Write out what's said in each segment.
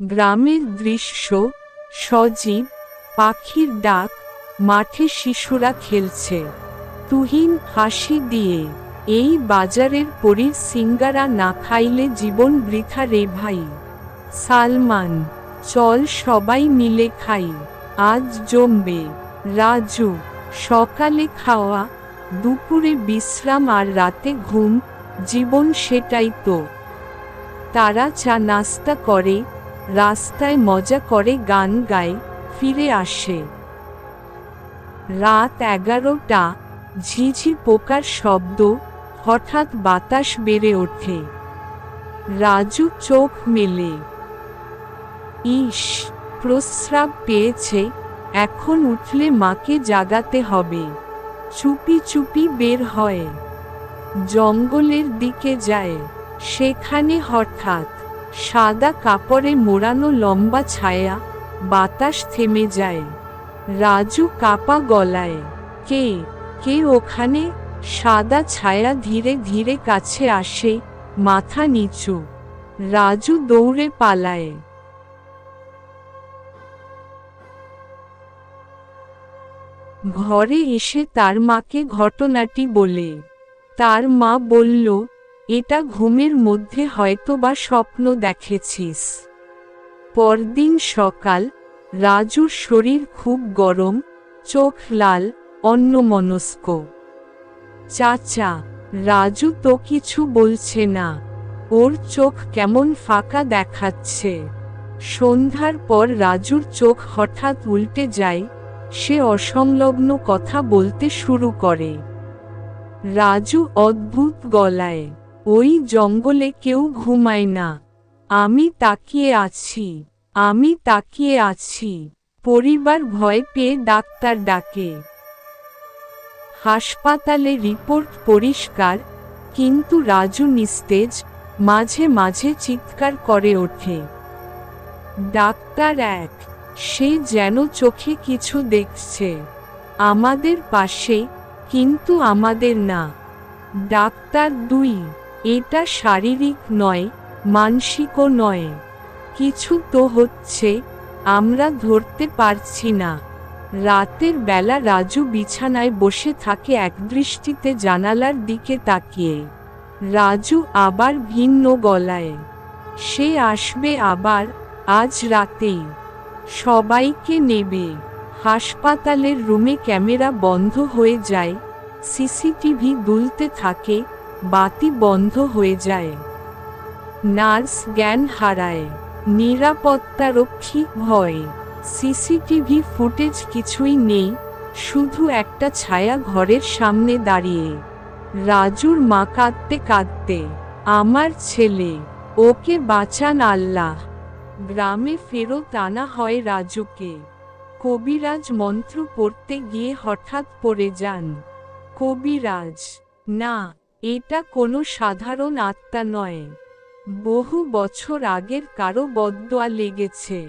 গ্রামের দৃশ্য, সজীব, পাখির ডাক, মাঠে শিশুরা খেলছে। তুহিন হাসি দিয়ে, এই বাজারের পরীর সিঙ্গারা না খাইলে জীবন বৃথা রে ভাই। সালমান, চল সবাই মিলে খাই। আজ জমবে। রাজু, সকালে খাওয়া। দুপুরে বিশ্রাম আর রাতে ঘুম। জীবন সেটাই তো। তারা চা নাস্তা করে। রাস্তায় মজা করে গান গায়, ফিরে আসে। রাত এগারোটা, ঝিঝি পোকার শব্দ, হঠাৎ বাতাস বেড়ে ওঠে। রাজু চোখ মেলে। ইস, প্রস্রাব পেয়েছে, এখন উঠলে মাকে জাগাতে হবে। চুপি চুপি বের হয়। জঙ্গলের দিকে যায়। সেখানে হঠাৎ সাদা কাপড়ে মোড়ানো লম্বা ছায়া বাতাস থেমে যায়। রাজু কাপা গলায়, কে? কে ওখানে? সাদা ছায়া ধীরে ধীরে কাছে আসে, মাথা নিচু। রাজু দৌড়ে পালায়। ঘরে এসে তার মাকে ঘটনাটি বলে। তার মা বলল এটা ঘুমের মধ্যে হয়তো বা স্বপ্ন দেখেছিস। পরদিন সকাল, রাজুর শরীর খুব গরম, চোখ লাল, অন্যমনস্ক। চাচা, রাজু তো কিছু বলছে না। ওর চোখ কেমন ফাঁকা দেখাচ্ছে। সন্ধ্যার পর রাজুর চোখ হঠাৎ উল্টে যায়, সে অসংলগ্ন কথা বলতে শুরু করে। রাজু অদ্ভুত গলায় ওই জঙ্গলে কেউ ঘুমায় না। আমি তাকিয়ে আছি, আমি তাকিয়ে আছি। পরিবার ভয় পেয়ে ডাক্তার ডাকে। হাসপাতালে রিপোর্ট পরিষ্কার, কিন্তু রাজু নিস্তেজ, মাঝে মাঝে চিৎকার করে ওঠে। ডাক্তার এক, সে যেন চোখে কিছু দেখছে। আমাদের পাশে, কিন্তু আমাদের না। ডাক্তার দুই এটা শারীরিক নয়, মানসিকও নয়। কিছু তো হচ্ছে, আমরা ধরতে পারছি না। রাতের বেলা রাজু বিছানায় বসে থাকে একদৃষ্টিতে জানালার দিকে তাকিয়ে। রাজু আবার ভিন্ন গলায়। সে আসবে আবার, আজ রাতেই। সবাইকে নেবে। হাসপাতালের রুমে ক্যামেরা বন্ধ হয়ে যায়, সিসিটিভি দুলতে থাকে বাতি বন্ধ হয়ে যায়। নার্স জ্ঞান হারায়। নিরাপত্তারক্ষী ভয়। সিসিটিভি ফুটেজ কিছুই নেই, শুধু একটা ছায়া ঘরের সামনে দাঁড়িয়ে। রাজুর মা কাঁদতে কাঁদতে, আমার ছেলে, ওকে বাঁচান আল্লাহ। গ্রামে ফেরত আনা হয় রাজুকে। কবিরাজ মন্ত্র পড়তে গিয়ে হঠাৎ পড়ে যান। কবিরাজ, না এটা কোনো সাধারণ আত্মা নয়। বহু বছর আগের কারও বদদোয়া লেগেছে।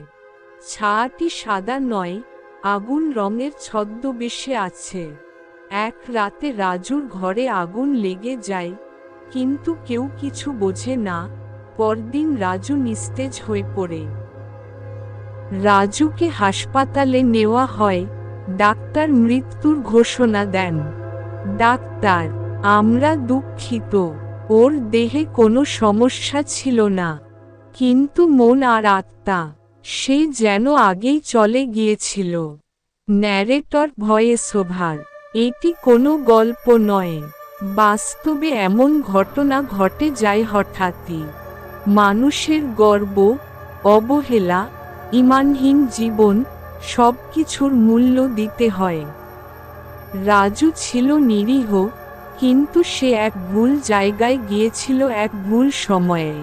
ছাটি সাদা নয়, আগুন রঙের ছদ্মবেশে আছে। এক রাতে রাজুর ঘরে আগুন লেগে যায়, কিন্তু কেউ কিছু বোঝে না, পরদিন রাজু নিস্তেজ হয়ে পড়ে। রাজুকে হাসপাতালে নেওয়া হয়, ডাক্তার মৃত্যুর ঘোষণা দেন। ডাক্তার আমরা দুঃখিত, ওর দেহে কোনো সমস্যা ছিল না। কিন্তু মন আর আত্মা, সে যেন আগেই চলে গিয়েছিল। ন্যারেটর ভয়ে সোভার এটি কোনো গল্প নয়। বাস্তবে এমন ঘটনা ঘটে যায় হঠাৎই। মানুষের গর্ব, অবহেলা, ইমানহীন জীবন সব কিছুর মূল্য দিতে হয়। রাজু ছিল নিরীহ কিন্তু সে এক ভুল জায়গায় গিয়েছিল এক ভুল সময়ে।